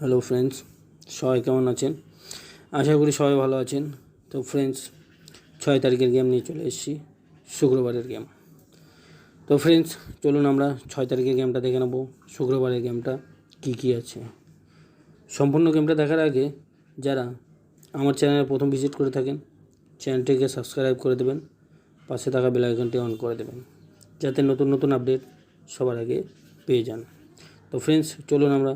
Hello friends সবাই কেমন আছেন? আশা করি সবাই ভালো আছেন। তো ফ্রেন্ডস ছয় তারিখের গেম নিয়ে চলে এসেছি, শুক্রবারের গেম তো ফ্রেন্ডস চলুন আমরা ছয় তারিখের গেমটা দেখে নেব। শুক্রবারের গেমটা কী কী আছে? সম্পূর্ণ গেমটা দেখার আগে যারা আমার চ্যানেলে প্রথম ভিজিট করে থাকেন চ্যানেলটিকে সাবস্ক্রাইব করে দেবেন, পাশে থাকা বেল আইকনটি অন করে দেবেন, যাতে নতুন নতুন আপডেট সবার আগে পেয়ে যান। তো ফ্রেন্ডস চলুন আমরা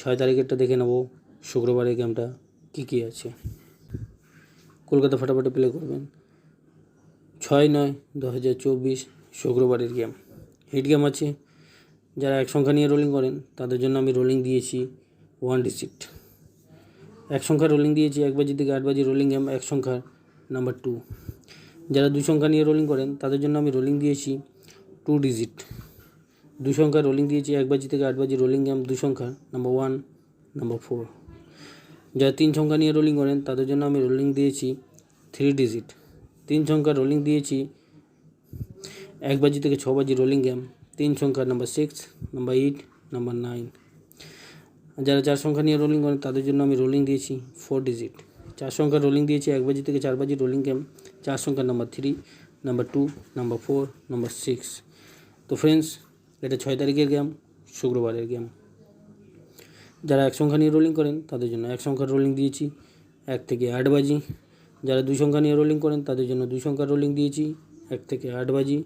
ছয় তারিখেরটা দেখে নেব, শুক্রবারের গেমটা কী কী আছে। কলকাতা ফাটাফাটি প্লে করবেন। ছয় নয় দু হাজার চব্বিশ শুক্রবারের গেম হিট গেম আছে। যারা এক সংখ্যা নিয়ে রোলিং করেন, তাদের জন্য আমি রোলিং দিয়েছি ওয়ান ডিজিট এক সংখ্যা রোলিং দিয়েছি এক বাজি থেকে আট বাজি রোলিং গেম এক সংখ্যা নাম্বার টু যারা দুই সংখ্যা নিয়ে রোলিং করেন, তাদের জন্য আমি রোলিং দিয়েছি টু ডিজিট দুই সংখ্যা রোলিং দিয়েছি, এক বাজি থেকে আট বাজি রোলিং গেম দুই সংখ্যা নাম্বার ওয়ান নাম্বার ফোর যারা তিন সংখ্যা নিয়ে রোলিং করেন, তাদের জন্য আমি রোলিং দিয়েছি থ্রি ডিজিট তিন সংখ্যা রোলিং দিয়েছি, এক বাজি থেকে ছ বাজি রোলিং গেম তিন সংখ্যা number six number eight number nine যারা চার সংখ্যা নিয়ে রোলিং করেন, তাদের জন্য আমি রোলিং দিয়েছি ফোর ডিজিট চার সংখ্যা রোলিং দিয়েছি, এক বাজি থেকে চার বাজি রোলিং গেম চার সংখ্যা number three number two number four number six তো ফ্রেন্ডস এটা ছয় তারিখের গেম শুক্রবারের গেম যারা এক সংখ্যা নিয়ে রোলিং করেন, তাদের জন্য এক সংখ্যার রোলিং দিয়েছি, এক থেকে আট বাজি। যারা দুই সংখ্যা নিয়ে রোলিং করেন, তাদের জন্য দুই সংখ্যার রোলিং দিয়েছি, এক থেকে আট বাজি।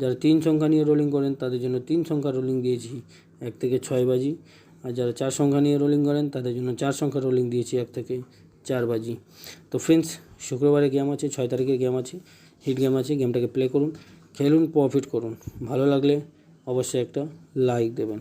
যারা তিন সংখ্যা নিয়ে রোলিং করেন, তাদের জন্য তিন সংখ্যার রোলিং দিয়েছি, এক থেকে ছয় বাজি। আর যারা চার সংখ্যা নিয়ে রোলিং করেন, তাদের জন্য চার সংখ্যার রোলিং দিয়েছি, এক থেকে চার বাজি। তো ফ্রেন্ডস শুক্রবারে গেম আছে, ছয় তারিখের গেম আছে হিট গেম আছে গেমটাকে প্লে করুন, খেলুন প্রফিট করুন। ভালো লাগলে অবশ্যই একটা লাইক দেবেন।